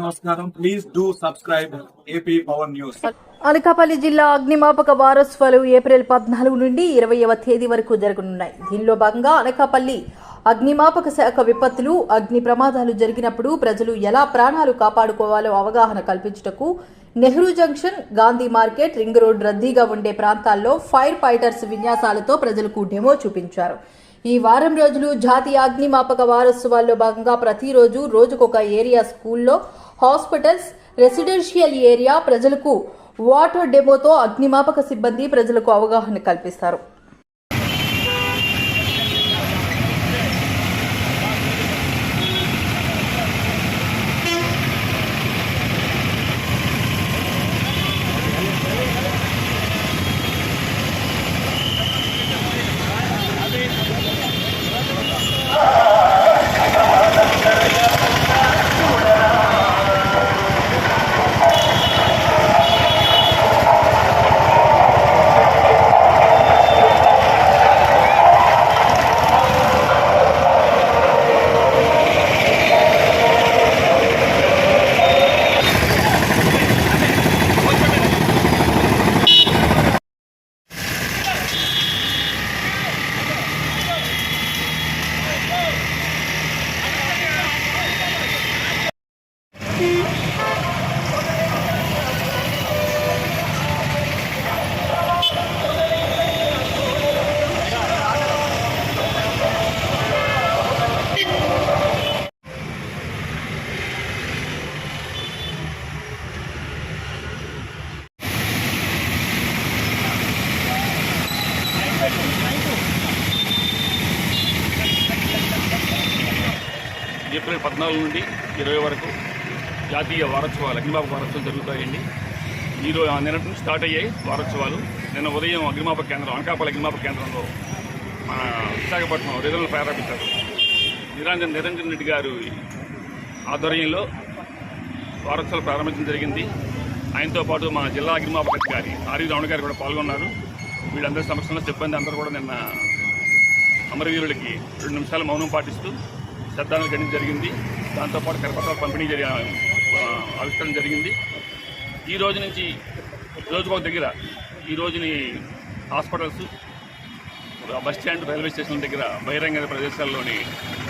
నమస్కారం. Please do subscribe AP power news Anakapalli జిల్లా అగ్నిమాపక వారోత్సవాలు ఏప్రిల్ పద్నాలుగు నుండి ఇరవైవ తేదీ వరకు జరగనున్నాయి. దీనిలో భాగంగా అనకాపల్లి అగ్నిమాపక శాఖ విపత్తులు అగ్ని ప్రమాదాలు జరిగినప్పుడు ప్రజలు ఎలా ప్రాణాలు కాపాడుకోవాలో అవగాహన కల్పించుటకు Nehru junction Gandhi market ring road రద్దీగా ఉండే ప్రాంతాల్లో ఫైర్ ఫైటర్స్ విన్యాసాలతో ప్రజలకు డెమో చూపించారు. ఈ వారం రోజులు జాతీయ అగ్నిమాపక వారోత్సవాల్లో భాగంగా ప్రతిరోజు రోజుకొక ఏరియా స్కూల్లో హాస్పిటల్స్ రెసిడెన్షియల్ ఏరియా ప్రజలకు వాటర్ డెమోతో అగ్నిమాపక సిబ్బంది ప్రజలకు అవగాహన కల్పిస్తారు. ఏప్రిల్ పద్నాలుగు నుండి ఇరవై వరకు జాతీయ వారోత్సవాలు అగ్నిమాపక వారోత్సవాలు జరుగుతాయండి. ఈరోజు నిన్నటి నుంచి స్టార్ట్ అయ్యాయి వారోత్సవాలు. నిన్న ఉదయం అగ్నిమాపక కేంద్రం అనకాపల్లి అగ్నిమాపక కేంద్రంలో మన విశాఖపట్నం రీజనల్ ప్రారంభించారు. నిరంజన్ నిరంజన్ రెడ్డి గారు ఆధ్వర్యంలో వారోత్సవాలు ప్రారంభించడం జరిగింది. ఆయనతో పాటు మా జిల్లా అగ్నిమాపక అధికారి ఆర్వి రమణ గారు కూడా పాల్గొన్నారు. వీళ్ళందరి సమక్షంలో సిబ్బంది అందరూ కూడా నిన్న అమరవీరులకి రెండు నిమిషాలు మౌనం పాటిస్తూ శ్రద్ధాంజలి గణించడం జరిగింది. దాంతోపాటు కరపత్రాలు పంపిణీ జరిగాను ఆవిష్కరణ జరిగింది. ఈ రోజు నుంచి రోజుకు ఒక దగ్గర ఈ రోజుని hospitals bus stand railway station దగ్గర బహిరంగ ప్రదేశాల్లోని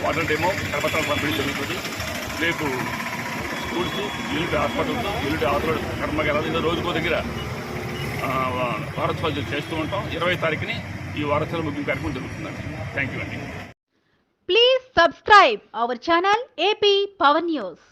వాటర్ డెమో కరపత్రాలు పంపిణీ జరుగుతుంది. రేపు schools unit hospitals unit hospital కర్మగారాలు ఇలా రోజుకో దగ్గర వారోత్సవాలు చేస్తూ ఉంటాం. ఇరవై తారీఖుని ఈ వారోత్సవాల ముగింపు కార్యక్రమం జరుగుతుందండి. థ్యాంక్ యూ అండి please subscribe our channel AP power news